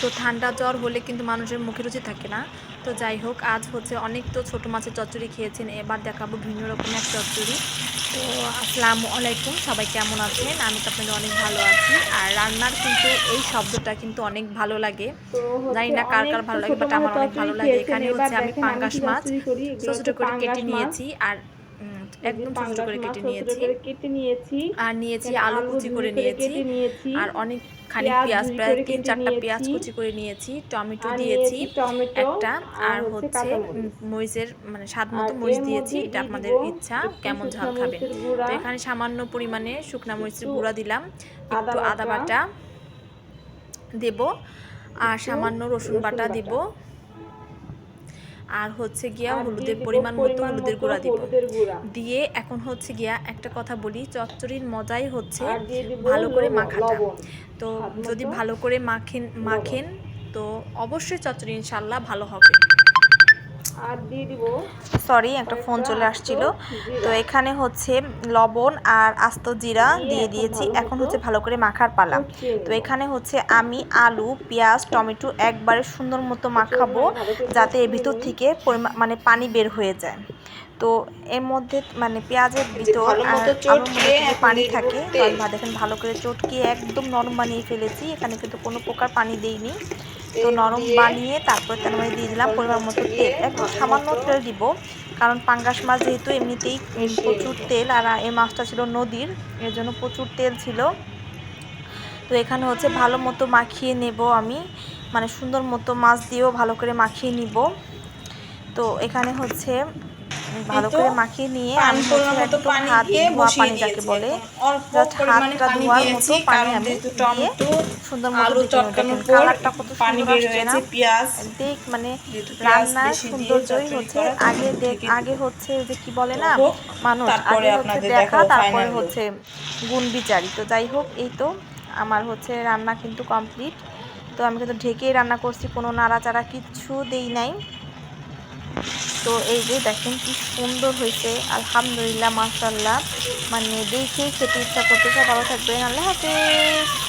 তো ঠান্ডা জ্বর হলে কিন্তু মানুষের মুখে রুচি থাকে না। তো যাই হোক আজ হচ্ছে অনেক তো ছোটো মাছের চচ্চড়ি খেয়েছেন এবার দেখাবো ভিন্ন রকম এক চচ্চড়ি। তো আসসালামু আলাইকুম সবাই কেমন আছেন? আমি তো আপনাদের অনেক ভালো আছি আর রান্নার কিন্তু এই শব্দটা কিন্তু অনেক ভালো লাগে। জানি না কার কার ভালো লাগে বাট আমার অনেক ভালো লাগে। এখানে হচ্ছে আমি পাঙ্গাস মাছ ছোটো ছোটো করে কেটে নিয়েছি আর একদম ছোটো ছোটো করে কেটে নিয়েছি। কেটে নিয়েছি। আর নিয়েছি আলু কুচি করে নিয়েছি। আর অনেক খানিক পেঁয়াজ প্রায় তিন চারটা পেঁয়াজ কুচি করে নিয়েছি টমেটো দিয়েছি একটা। আর হচ্ছে মরিচের মানে স্বাদ মতো মরিচ দিয়েছি এটা আপনাদের ইচ্ছা কেমন ঝাল খাবেন। তো এখানে সামান্য পরিমাণে শুকনা মরিচের গুঁড়া দিলাম আদা একটু আদা বাটা, দেব আর সামান্য রসুন বাটা। দিব। আর হচ্ছে গিয়া হলুদের পরিমাণ মতো হলুদের গুঁড়া দিব। দিয়ে এখন হচ্ছে গিয়া একটা কথা বলি চচ্চড়ির মজাই হচ্ছে ভালো করে মাখাটা। তো যদি ভালো করে মাখেন মাখেন তো অবশ্যই চচ্চড়ি ইনশাল্লাহ ভালো হবে। সরি একটা ফোন চলে আসছিল। তো এখানে হচ্ছে লবণ আর আস্ত জিরা দিয়ে দিয়েছি। এখন হচ্ছে ভালো করে মাখার পালা। তো এখানে হচ্ছে আমি আলু পেঁয়াজ টমেটো একবারে সুন্দর মতো মাখাবো যাতে এর ভিতর থেকে মানে পানি বের হয়ে যায়। তো এর মধ্যে মানে পেঁয়াজের ভিতর পানি থাকে দেখেন ভালো করে চটকে একদম নরম বানিয়ে ফেলেছি। এখানে কিন্তু কোনো প্রকার পানি দেইনি। তো নরম বানিয়ে তারপর তার মধ্যে দিয়ে দিলাম পরিমাণ মতো তেল। একটু সামান্য তেল দিব কারণ পাঙ্গাস মাছ যেহেতু এমনিতেই প্রচুর তেল আর এই মাছটা ছিল নদীর এর জন্য প্রচুর তেল ছিল। তো এখানে হচ্ছে ভালো মতো মাখিয়ে নেব আমি মানে সুন্দর মতো মাছ দিয়েও ভালো করে মাখিয়ে নিব। তো এখানে হচ্ছে ভালো করে মাখিয়ে নিয়ে আমি পানি হাত ধোয়া পানি যাকে বলে জাস্ট হাতটা পানি ধোয়ার দিয়েছি, মতো পানি আমি দিয়ে সুন্দর মতো কালারটা কত পানি সুন্দর বের আসছে না? হয়েছে পেঁয়াজ দেখ মানে রান্নার সৌন্দর্যই হচ্ছে আগে দেখ আগে হচ্ছে যে কি বলে না? মানুষ তারপরে আগে হচ্ছে দেখা তারপরে হচ্ছে গুণ বিচারি। তো যাই হোক এই তো আমার হচ্ছে রান্না কিন্তু কমপ্লিট তো আমি কিন্তু ঢেকেই রান্না করছি কোনো নাড়াচাড়া কিচ্ছু দেই নাই। তো এই যে দেখেন কি সুন্দর হয়েছে। আলহামদুলিল্লাহ মাসাল্লাহ মানে দেখে খেতে ইচ্ছা করতেছে। ভালো থাকবেন। আল্লাহ হাফেজ।